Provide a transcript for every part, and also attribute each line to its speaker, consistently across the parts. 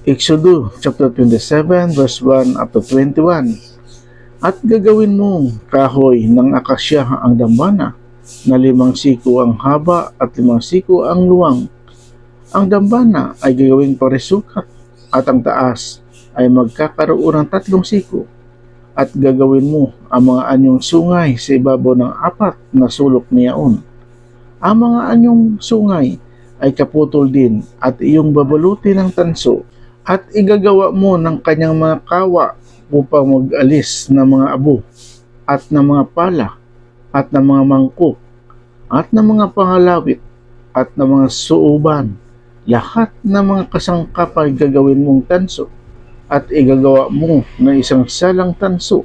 Speaker 1: Exodus chapter 27 verse 1 up to 21. At gagawin mong kahoy ng akasya ang dambana na limang siko ang haba at limang siko ang luwang. Ang dambana ay gagawing parisukat at ang taas ay magkakaroon ng tatlong siko at gagawin mo ang mga anyong sungay sa ibabaw ng apat na sulok niyaon. Ang mga anyong sungay ay kaputol din at iyong babalutin ng tanso at igagawa mo ng kanyang mga kawa upang mag-alis ng mga abo at ng mga pala at ng mga mangkok at ng mga pangalawit at ng mga suuban. Lahat ng mga kasangkap ay gagawin mong tanso at igagawa mo ng isang salang tanso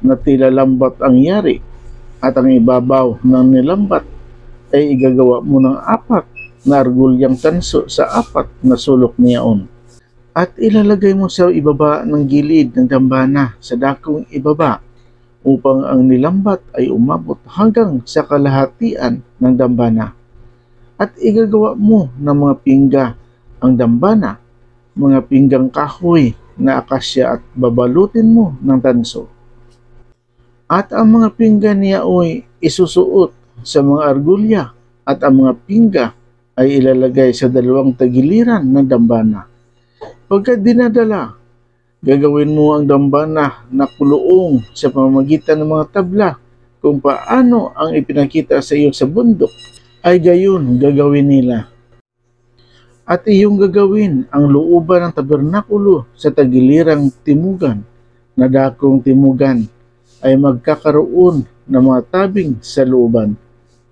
Speaker 1: na tila lambat ang yari at ang ibabaw ng nilambat ay igagawa mo ng apat na argulyang tanso sa apat na sulok niyaon. At ilalagay mo sa ibaba ng gilid ng dambana sa dakong ibaba upang ang nilambat ay umabot hanggang sa kalahatian ng dambana. At igagawa mo ng mga pingga ang dambana, mga pinggang kahoy na akasya at babalutin mo ng tanso. At ang mga pingga niya ay isusuot sa mga argulya at ang mga pingga ay ilalagay sa dalawang tagiliran ng dambana. Pagka dinadala, gagawin mo ang dambana na kuluong sa pamamagitan ng mga tabla kung paano ang ipinakita sa iyo sa bundok ay gayon gagawin nila. At iyong gagawin ang looban ng tabernakulo sa tagilirang timugan na dakong timugan ay magkakaroon ng mga tabing sa looban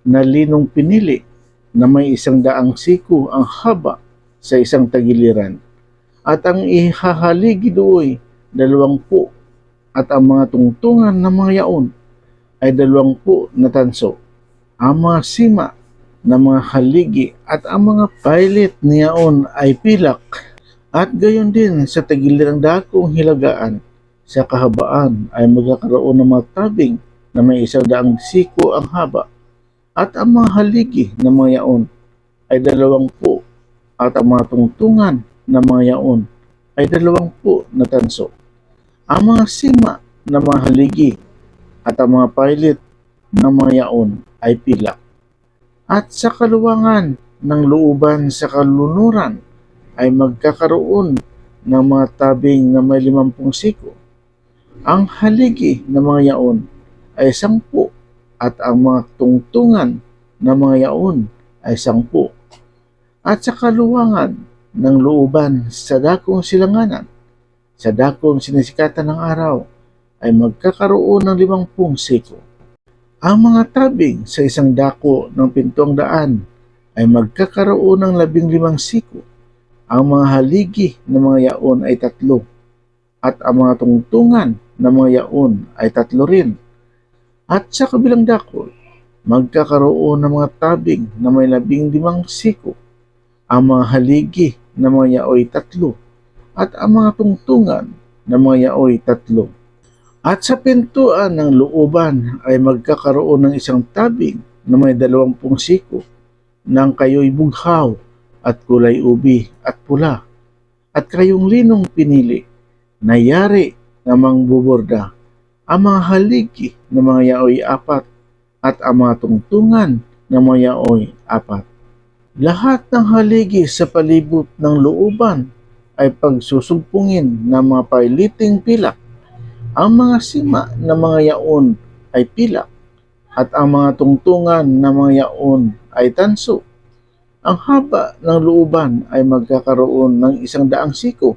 Speaker 1: na linong pinili na may isang daang siko ang haba sa isang tagiliran. At ang ihahaligi do'y dalawangpu at ang mga tungtungan ng mga yaon ay dalawangpu na tanso. Ang mga sima ng mga haligi at ang mga pilot niyaon ay pilak. At gayon din sa tagilirang dakong hilagaan sa kahabaan ay magkakaroon ng mga tabing na may isang daang siko ang haba. At ang mga haligi ng mga yaon ay dalawangpu at ang mga tungtungan ng mga yaon ay dalawangpu na tanso. Ang mga sima ng mga haligi at ang mga pilot ng mga yaon ay pilak. At sa kaluwangan ng looban sa kalunuran ay magkakaroon ng mga tabing na may limampung siko. Ang haligi ng mga yaon ay sangpu at ang mga tungtungan ng mga yaon ay sangpu. At sa kaluwangan ng looban sa dakong silanganan, sa dakong sinisikatan ng araw, ay magkakaroon ng limampung siko. Ang mga tabing sa isang dako ng pintong daan ay magkakaroon ng labing limang siko. Ang mga haligi ng mga yaon ay tatlo at ang mga tungtungan ng mga yaon ay tatlo rin. At sa kabilang dako, magkakaroon ng mga tabing na may labing limang siko. Ang mga haligi ng mga yaoy tatlo at ang mga tungtungan ng mga yaoy tatlo. At sa pintuan ng looban ay magkakaroon ng isang tabing na may dalawampung siko nang kayo'y bughaw at kulay ubi at pula at kayong linong pinili na yari namang buborda ang mga haligi ng mga yaoy apat at ang mga tungtungan ng mga yaoy apat. Lahat ng haligi sa palibot ng looban ay pagsusugpungin ng mga pailiting pilak ang mga sima ng mga yaon ay pilak at ang mga tungtungan ng mga yaon ay tanso. Ang haba ng looban ay magkakaroon ng isang daang siko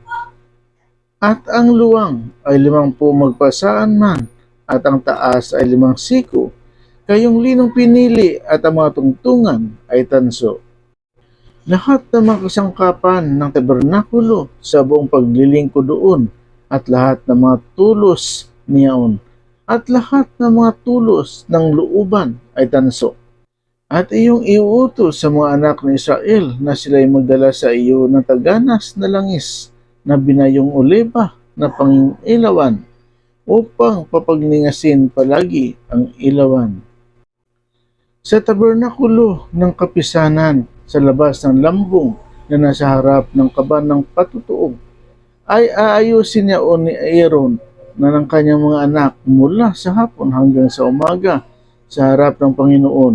Speaker 1: at ang luwang ay limangpu magpasaan man at ang taas ay limang siko. Kayong linong pinili at ang mga tungtungan ay tanso. Lahat ng mga kasangkapan ng tabernakulo sa buong paglilingkod doon at lahat ng mga tulos niyaon at lahat ng mga tulos ng looban ay tanso. At iyong iuutos sa mga anak ng Israel na sila'y magdala sa iyo ng taganas na langis na binayong oliba na pangilawan upang papagningasin palagi ang ilawan. Sa tabernakulo ng kapisanan sa labas ng lambong na nasa harap ng kaban ng patutuog ay aayusin niya o ni Aaron na ng kanyang mga anak mula sa hapon hanggang sa umaga sa harap ng Panginoon.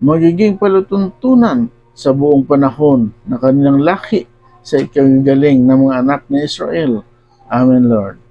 Speaker 1: Magiging palutuntunan sa buong panahon na kanilang laki sa ikagaling ng mga anak ni Israel. Amen, Lord.